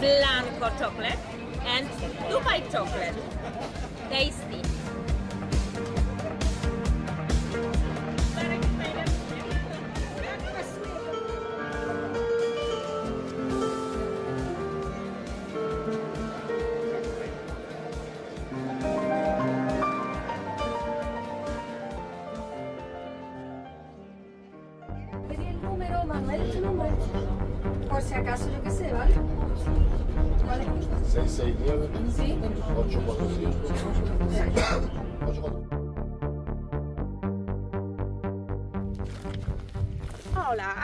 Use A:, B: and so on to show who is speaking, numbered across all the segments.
A: Blanco chocolate and Dubai chocolate. Tasty.
B: Número, tu nombre. Por si acaso, yo qué sé, ¿vale? ¿Cuál es?
C: 669
B: Sí.
C: 845
D: Ola.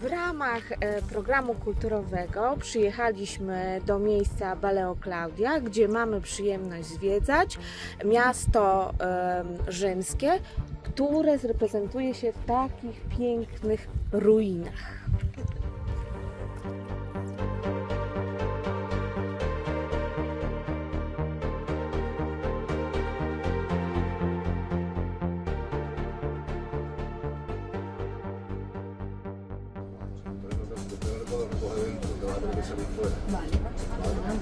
D: W ramach e, programu kulturowego przyjechaliśmy do miejsca Baleo Claudia, gdzie mamy przyjemność zwiedzać miasto em, rzymskie, które zreprezentuje się w takich pięknych ruinach.
C: Tener.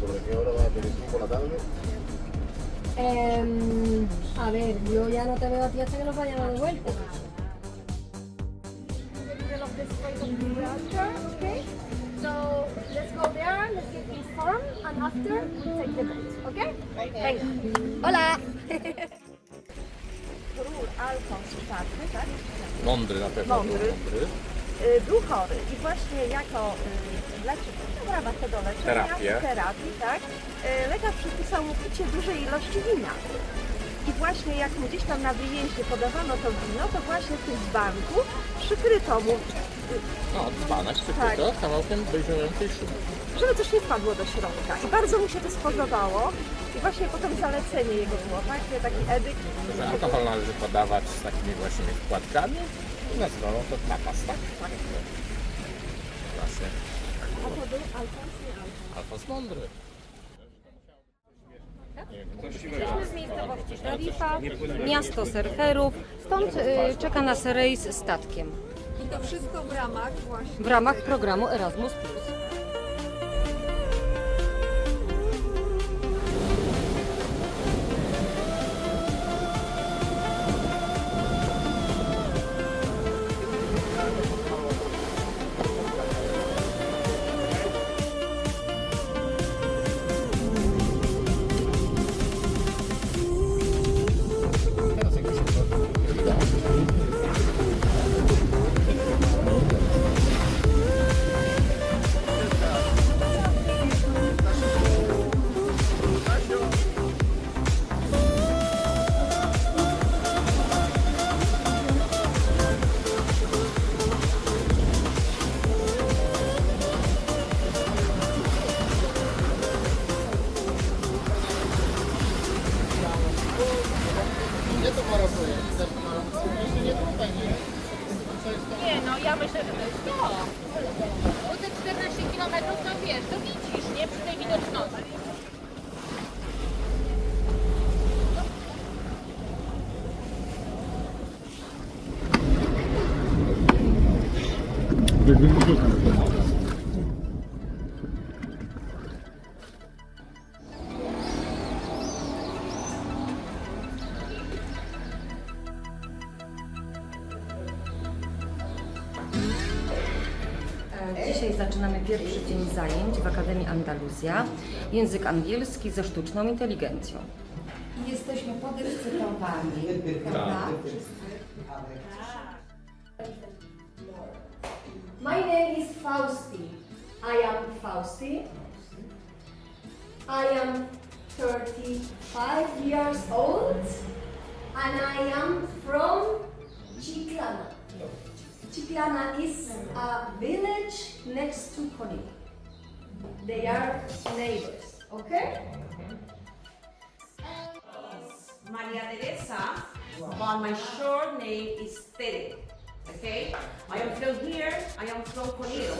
C: ¿Sobre qué hora va a tú por la tarde?
B: Em, a ver, yo ya no te veo a ti hasta que nos vayamos de vuelta. Okay? So let's go there, let's get informed, and after we take the boat, okay? Venga. Hola!
D: Król Alfons IV, tak?
E: Mądry na pewno.
D: Mądry.
E: był
D: y, był chory i właśnie jako y, ramach tego leczenia,
E: Terapię.
D: terapii, tak, y, lekarz przypisał mu picie dużej ilości wina. I właśnie jak mu gdzieś tam na wyjeździe podawano to wino, to właśnie w tym dzbanku przykryto mu,
E: No, dzbanek przykryto
D: Tak.
E: kawałkiem wyziołęcej szyby.
D: żeby coś nie wpadło do środka. I bardzo mu się to spodobało. I właśnie potem zalecenie jego było, tak, taki edykt.
E: Że alkohol należy podawać z takimi właśnie wkładkami i nazywano to tapas, tak? Właśnie.
D: Alfons
E: mądry.
F: Jesteśmy z miejscowości Szarifa, miasto surferów, stąd y, czeka nas rejs statkiem.
G: I to wszystko w ramach właśnie
F: W ramach programu Erasmus+. Dzisiaj zaczynamy pierwszy dzień zajęć w Akademii Andaluzja. Język angielski ze sztuczną inteligencją.
B: Jesteśmy podekscytowani, prawda? My name is Fausti.
H: I am Fausti. I am 35 years old and I am from Chiclana. Chiclana is a village next to Coni. They are neighbors, okay?
F: Maria Teresa, but my short name is Tere. Okay? I am from here, I am from Conero.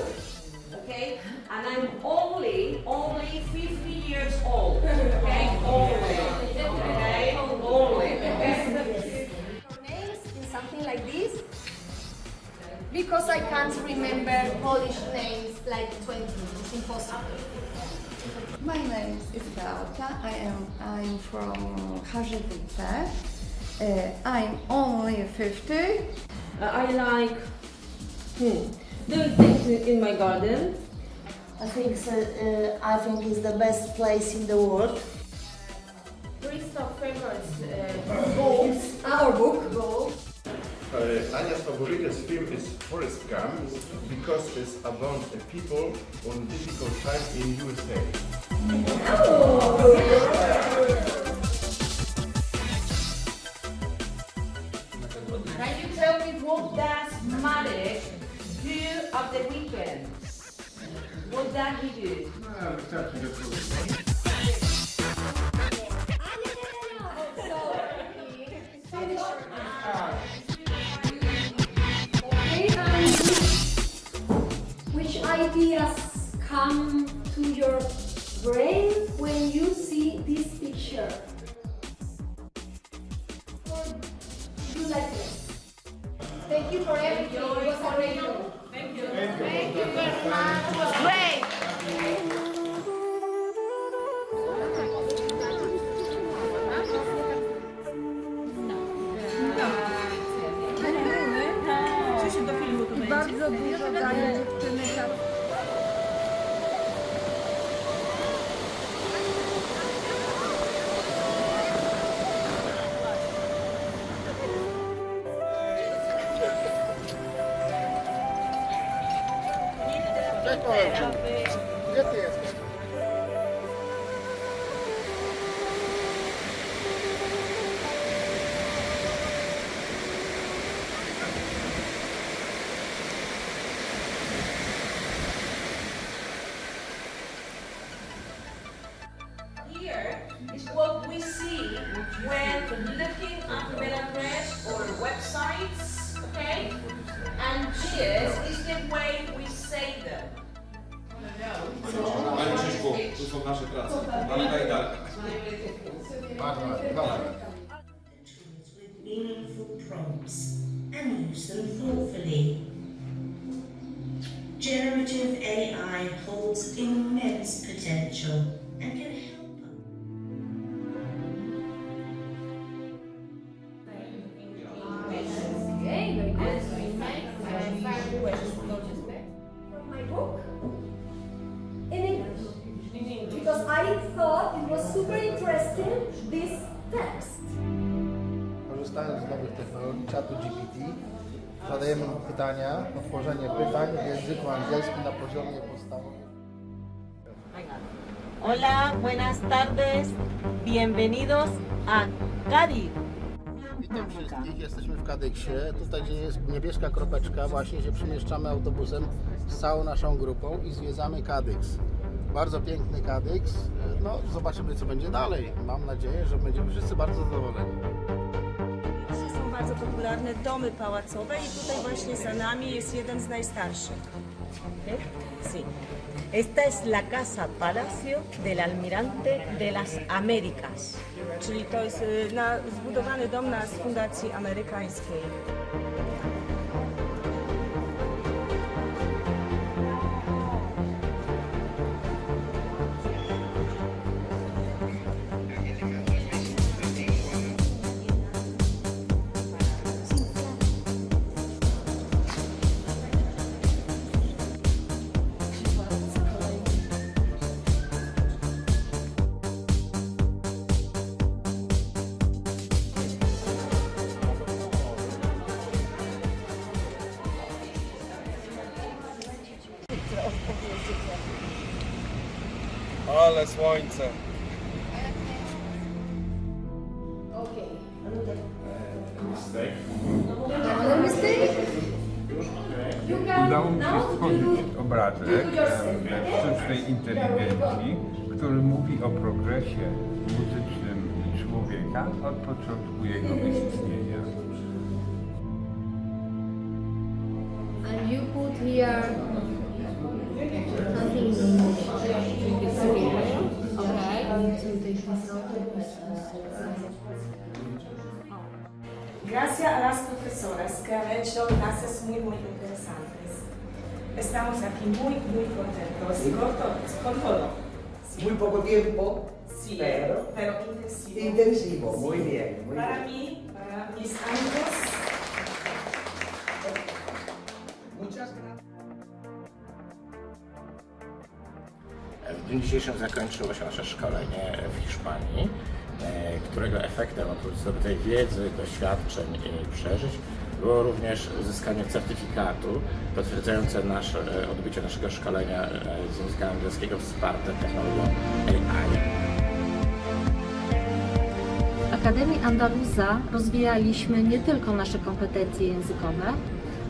F: Okay? And I'm only, only 50 years old. Okay? Only. Okay? Only.
H: Names in something like this? Because I can't remember Polish names like 20. It's impossible.
I: My name is Beata. I am I'm from Harzewice. Uh, I'm only 50.
J: Uh, I like hmm, doing things in, in my garden.
K: I think so, uh, I think it's the best place in the world.
D: Christoph favorites uh,
H: It's our book.
L: Uh, Anya's favorite film is Forrest Gump because it's about a people on difficult time in USA.
H: To your brain when you see this picture? English. Because I thought it was super interesting, this text.
M: Korzystając z nowych technologii czatu GPT, zadajemy mu pytania, otworzenie pytań w języku angielskim na poziomie podstawowym.
K: Hola, buenas tardes. Bienvenidos a Cádiz.
M: Witam wszystkich, jesteśmy w Kadyksie. Tutaj gdzie jest niebieska kropeczka, właśnie się przemieszczamy autobusem z całą naszą grupą i zwiedzamy Kadyks. Bardzo piękny Kadyks. No, zobaczymy co będzie dalej. Mam nadzieję, że będziemy wszyscy bardzo zadowoleni.
K: Są bardzo popularne domy pałacowe i tutaj właśnie za nami jest jeden z najstarszych. Sí. Esta es la Casa Palacio del Almirante de las Américas. Amerykańskiej.
N: Ale słońce.
O: Udało mi się stworzyć obrazek e, sztucznej inteligencji, który mówi o progresie muzycznym człowieka od początku jego istnienia.
H: And you put here
K: Gracias a las profesoras que han hecho clases muy, muy interesantes. Estamos aquí muy, muy contentos con todo. Con todo. Sí.
P: Muy poco tiempo,
K: Sí,
P: pero
K: pero intensivo.
P: intensivo. Muy bien, muy
K: Para
P: bien.
K: mí, para mis amigos,
E: W dniu dzisiejszym zakończyło się nasze szkolenie w Hiszpanii, e, którego efektem oprócz zdobytej wiedzy, doświadczeń i przeżyć było również uzyskanie certyfikatu potwierdzające nasze, e, odbycie naszego szkolenia e, z języka angielskiego wsparte technologią AI.
J: Akademii Andaluza rozwijaliśmy nie tylko nasze kompetencje językowe,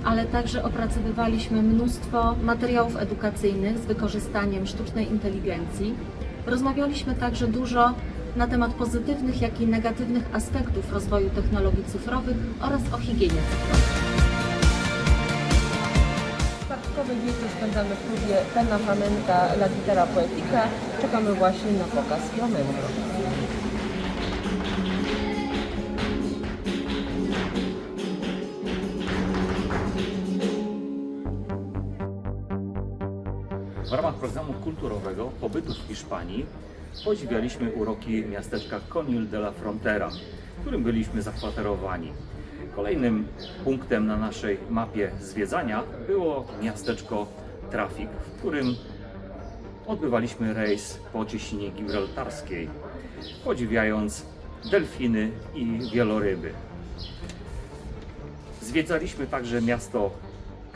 J: ale także opracowywaliśmy mnóstwo materiałów edukacyjnych z wykorzystaniem sztucznej inteligencji. Rozmawialiśmy także dużo na temat pozytywnych, jak i negatywnych aspektów rozwoju technologii cyfrowych oraz o higienie cyfrowej.
Q: Dodatkowy wieczór spędzamy w klubie Pena Flamenca La Gitara Poetica. Czekamy właśnie na pokaz flamenco.
R: W ramach programu kulturowego pobytu w Hiszpanii podziwialiśmy uroki miasteczka Conil de la Frontera, w którym byliśmy zakwaterowani. Kolejnym punktem na naszej mapie zwiedzania było miasteczko Trafik, w którym odbywaliśmy rejs po cieśninie gibraltarskiej, podziwiając delfiny i wieloryby. Zwiedzaliśmy także miasto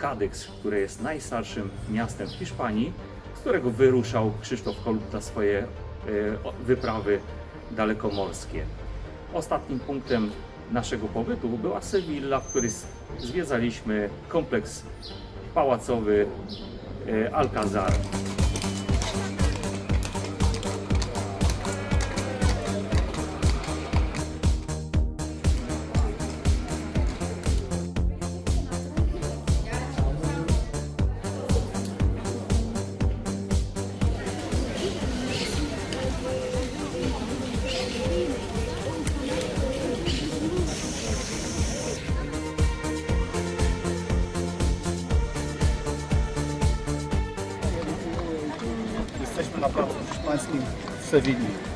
R: Kadyks, które jest najstarszym miastem w Hiszpanii, z którego wyruszał Krzysztof Kolumb na swoje e, wyprawy dalekomorskie. Ostatnim punktem naszego pobytu była Sewilla, w której zwiedzaliśmy kompleks pałacowy e, Alcazar.
M: Savigny.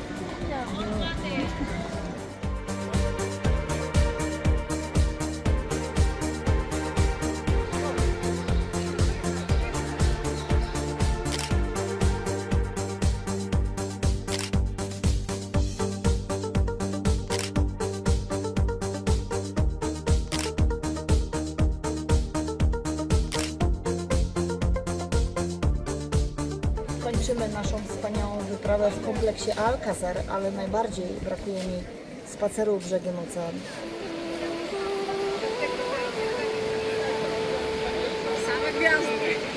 M: w
Q: kompleksie Alcazar, ale najbardziej brakuje mi spaceru brzegiem oceanu. Same gwiazdy.